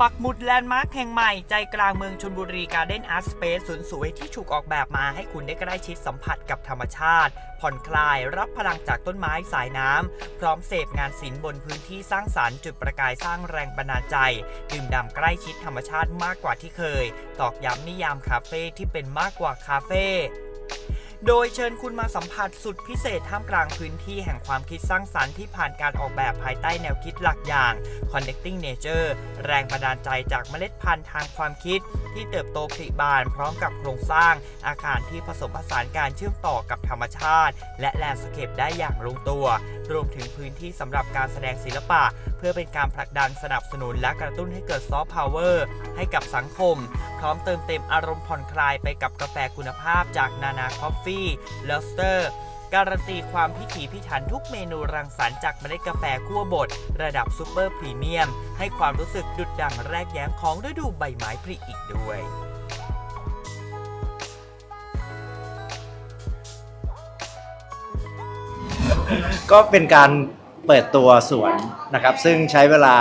ปักหมุดแลนด์มาร์คแห่งใหม่ ใจกลางเมืองชนบุรีการ์เด้นอาร์ตสเปซสวนสวยที่ถูกออกแบบมาให้คุณได้ใกล้ชิดสัมผัสกับธรรมชาติ ผ่อนคลายรับพลังจากต้นไม้สายน้ำ พร้อมเสพงานศิลป์บนพื้นที่สร้างสารรค์จุดประกายสร้างแรงบันดาลใจ ดื่มด่ำใกล้ชิดธรรมชาติมากกว่าที่เคย ตอกย้ำนิยามคาเฟ่ที่เป็นมากกว่าคาเฟ่ โดยเชิญคุณมาสัมผัสสุดพิเศษท่ามกลางพื้นที่แห่งความคิดสร้างสรรค์ที่ผ่านการออกแบบภายใต้แนวคิดหลักอย่าง Connecting Nature แรงบันดาลใจจากเมล็ดพันธุ์ทางความคิด ที่เติบโตผลิบานพร้อมกับโครงสร้างอาคารที่ผสมผสานการเชื่อมต่อกับธรรมชาติ และแลนด์สเคปได้อย่างลงตัว รวมถึงพื้นที่สำหรับการแสดงศิลปะ เพื่อเป็นการผลักดันสนับสนุนและกระตุ้นให้เกิดซอฟต์พาวเวอร์ให้กับสังคม พร้อมเติมเต็มอารมณ์ผ่อนคลายไปกับกาแฟคุณภาพจากนานาคอฟฟี่เลสเตอร์ การันตีความพิถีพิถันทุกเมนูรังสรรค์จากเมล็ดกาแฟคั่วบดระดับซูเปอร์พรีเมียม ให้ความรู้สึกดุดดั่งแรกแย้มของฤดูใบไม้ผลิอีกด้วยก็เป็นการเปิดตัวสวนนะครับ ซึ่งใช้เวลา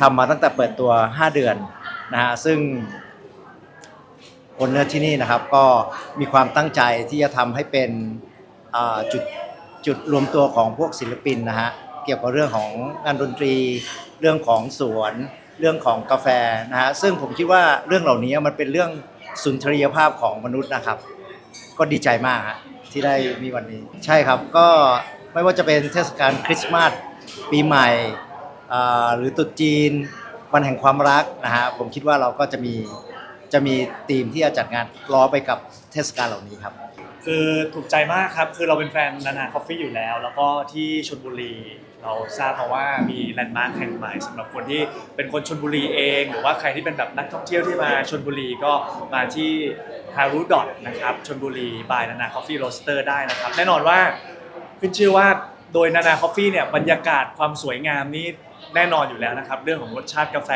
ทำมาตั้งแต่เปิดตัว 5 เดือนนะฮะซึ่งคนเนอร์ที่นี่นะครับก็มีความตั้งใจที่จะทำให้เป็น จุดจุดรวมตัวของพวกศิลปินนะฮะเกี่ยวกับเรื่องของงานดนตรี เรื่องของสวน เรื่องของกาแฟนะฮะซึ่งผมคิดว่าเรื่องเหล่านี้มันเป็นเรื่องสุนทรียภาพของมนุษย์นะครับ ก็ดีใจมากฮะที่ได้มีวันนี้ ใช่ครับก็ไม่ว่าจะเป็นเทศกาลคริสต์มาสปีใหม่หรือตรุษจีน วันแห่งความรักนะฮะผมคิดว่าเราก็จะมีจะมีธีมที่จะจัดงานล้อไปกับเทศกาลเหล่านี้ครับ คือถูกใจมากครับ คือเราเป็นแฟนนานาคอฟฟี่อยู่แล้ว แล้วก็ที่ชลบุรี เราทราบมาว่ามีแลนด์มาร์คแห่งใหม่สำหรับคนที่เป็นคนชลบุรีเอง หรือว่าใครที่เป็นแบบนักท่องเที่ยวที่มาชลบุรีก็มาที่ฮารุดอทนะครับชลบุรีบายนานาคอฟฟี่โรสเตอร์ได้นะครับ แน่นอนว่าขึ้นชื่อว่าโดยนานาคอฟฟี่เนี่ยบรรยากาศความสวยงามนี้ แน่นอนอยู่แล้วนะครับ เรื่องของรสชาติกาแฟ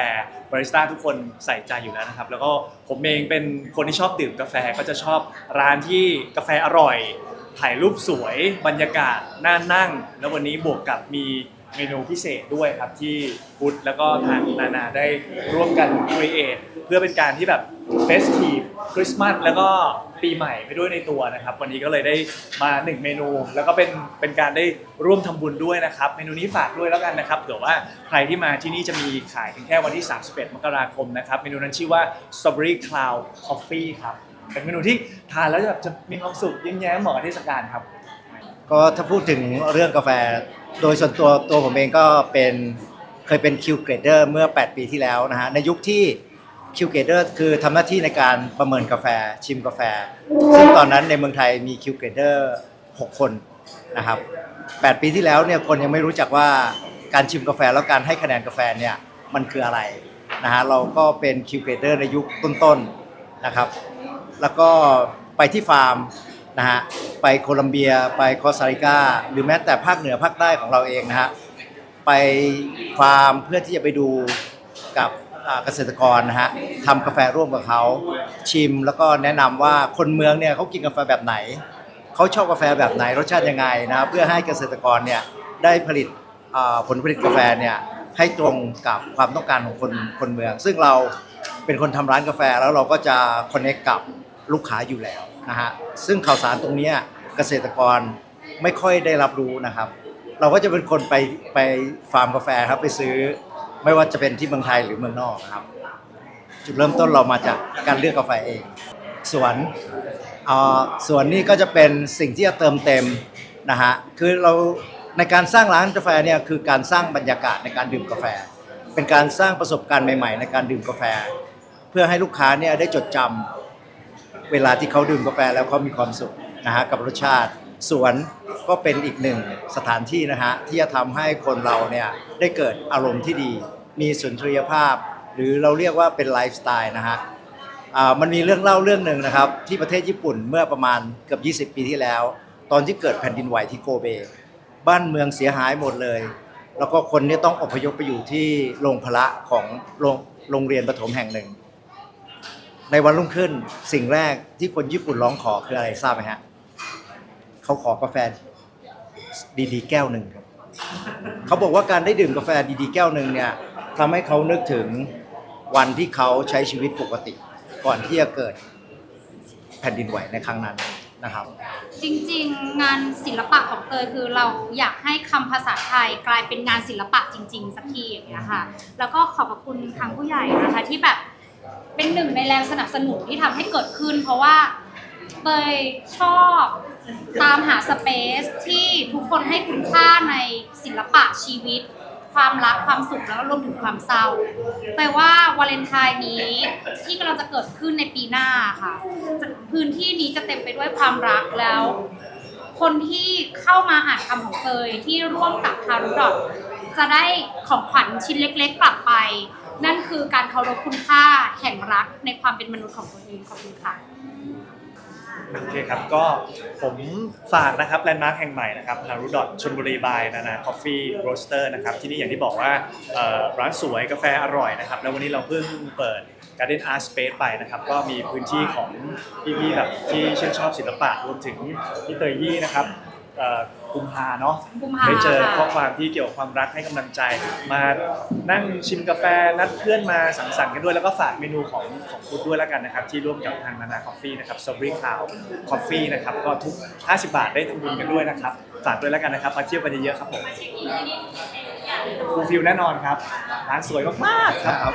บาริสต้าทุกคนใส่ใจอยู่แล้วนะครับ แล้วก็ผมเองเป็นคนที่ชอบดื่มกาแฟก็จะชอบร้านที่กาแฟอร่อย ถ่ายรูปสวยบรรยากาศน่านั่ง แล้ววันนี้บวกกับมี เมนูพิเศษด้วยครับที่พุทธแล้วก็ทางนานาได้ร่วมกันครีเอทเพื่อเป็นการที่แบบเฟสทีฟคริสต์มาสแล้วก็ปีใหม่ไปด้วยในตัวนะครับ วันนี้ก็เลยได้มาหนึ่งเมนู แล้วก็เป็นเป็นการได้ร่วมทำบุญด้วยนะครับ เมนูนี้ฝากด้วยแล้วกันนะครับเผื่อว่าใครที่มาที่นี่จะมีขายเพียงแค่วันที่ 31 มกราคมนะครับ เมนูนั้นชื่อว่า strawberry cloud coffee ครับเป็นเมนูที่ทานแล้วจะแบบจะมีความสุขยิ้มแย้มเหมาะกับเทศกาลครับ ก็ถ้าพูดถึงเรื่องกาแฟ โดยส่วนตัวตัวผมเองก็เป็นเคยเป็นคิวเกรดเดอร์เมื่อ 8 ปีที่แล้วนะฮะในยุคที่คิวเกรดเดอร์คือทำหน้าที่ในการประเมินกาแฟชิมกาแฟ ซึ่งตอนนั้นในเมืองไทยมีคิวเกรดเดอร์6คนนะครับ8ปีที่แล้วเนี่ยคนยังไม่รู้จักว่าการชิมกาแฟแล้วการให้คะแนนกาแฟเนี่ยมันคืออะไรนะฮะเราก็เป็นคิวเกรดเดอร์ในยุคต้นๆนะครับ แล้วก็ไปที่ฟาร์ม นะฮะไปโคลัมเบียไปคอสตาริกาหรือแม้แต่ภาคเหนือภาคใต้ของเราเองนะฮะไปฟาร์มเพื่อที่จะไปดูกับเกษตรกรนะฮะทำกาแฟร่วมกับเขาชิมแล้วก็แนะนำว่าคนเมืองเนี่ยเขากินกาแฟแบบไหนเขาชอบกาแฟแบบไหนรสชาติยังไงนะเพื่อให้เกษตรกรเนี่ยได้ผลิตผลผลิตกาแฟเนี่ยให้ตรงกับความต้องการของคนคนเมือง ซึ่งเราเป็นคนทำร้านกาแฟแล้วเราก็จะคอนเนคกับลูกค้าอยู่แล้ว นะฮะซึ่งข่าวสารตรงนี้เกษตรกรไม่ค่อยได้รับรู้นะครับ เราก็จะเป็นคนไปไปฟาร์มกาแฟครับไปซื้อ ไม่ว่าจะเป็นที่เมืองไทยหรือเมืองนอกครับ จุดเริ่มต้นเรามาจากการเลือกกาแฟเองสวนสวนนี่ก็จะเป็นสิ่งที่จะเติมเต็มนะฮะคือเราในการสร้างร้านกาแฟเนี่ยคือการสร้างบรรยากาศในการดื่มกาแฟ เป็นการสร้างประสบการณ์ใหม่ ๆ ในการดื่มกาแฟ เพื่อให้ลูกค้าเนี่ยได้จดจำ เวลาที่เขาดื่มกาแฟแล้วเขามีความสุขนะฮะกับรสชาติ สวนก็เป็นอีกหนึ่งสถานที่นะฮะที่จะทำให้คนเราเนี่ยได้เกิดอารมณ์ที่ดี มีสุนทรียภาพ หรือเราเรียกว่าเป็นไลฟ์สไตล์นะฮะอ่ามันมีเรื่องเล่าเรื่องหนึ่งนะครับ ที่ประเทศญี่ปุ่นเมื่อประมาณเกือบ20 ปีที่แล้ว ตอนที่เกิดแผ่นดินไหวที่โกเบ บ้านเมืองเสียหายหมดเลย แล้วก็คนเนี่ยต้องอพยพไปอยู่ที่โรงพละของโรงโรงเรียนประถมแห่งหนึ่ง ในวันรุ่งขึ้นสิ่งแรกที่คนญี่ปุ่นร้องขอคืออะไรทราบไหมฮะเขาขอกาแฟดีๆ แก้วหนึ่งครับเขาบอกว่าการได้ดื่มกาแฟดีๆ แก้วหนึ่งเนี่ยทำให้เขานึกถึงวันที่เขาใช้ชีวิตปกติ ก่อนที่จะเกิดแผ่นดินไหวในครั้งนั้นนะครับ จริงๆ งานศิลปะของเตยคือเราอยากให้คำภาษาไทยกลายเป็นงานศิลปะจริง ๆ สักทีอย่างเงี้ยค่ะ แล้วก็ขอบพระคุณทางผู้ใหญ่นะคะที่แบบ เป็นหนึ่งในแรงสนับสนุนที่ทำให้เกิดขึ้น เพราะว่าเตยชอบตามหาสเปซที่ทุกคนให้คุณค่าในศิลปะชีวิต ความรักความสุขแล้วก็รวมถึงความเศร้าแต่ว่าวาเลนไทน์นี้ที่กำลังจะเกิดขึ้นในปีหน้าค่ะจะพื้นที่นี้จะเต็มไปด้วยความรักแล้ว คนที่เข้ามาอ่านคำของเตยที่ร่วมกับทารุดอทจะได้ของขวัญชิ้นเล็กๆกลับไป นั่นคือการเคารพคุณค่าแห่งรักในความเป็นมนุษย์ของตัวเองขอบคุณค่ะ โอเคครับก็ผมฝากนะครับแลนด์มาร์คแห่งใหม่นะครับนารุดอทชนบุรีบายนานาคอฟฟี่โรสเตอร์นะครับที่นี่อย่างที่บอกว่าเอ่อร้านสวยกาแฟอร่อยนะครับ แล้ววันนี้เราเพิ่งเปิด Garden Art Space ไปนะครับ ก็มีพื้นที่ของพี่ๆแบบที่ชื่นชอบศิลปะรวมถึงพี่เตยยี่นะครับเอ่อ กุมภาเนาะกุมภาได้เจอค่ะข้อความที่เกี่ยวกับความรักให้กำลังใจ มานั่งชิมกาแฟนัดเพื่อนมาสังสรรค์กันด้วยแล้วก็ฝากเมนูของของคุณด้วยแล้วกันนะครับ ที่ร่วมกับทางนานาคอฟฟี่นะครับ s t r a w b e r r y Cloud Coffee นะครับก็ทุก 50 บาทได้ทำบุญกันด้วยนะครับฝากด้วยแล้วกันนะครับมาเที่ยวกันเยอะๆครับผมฟูลฟิลแน่นอนครับร้านสวยมากๆครับ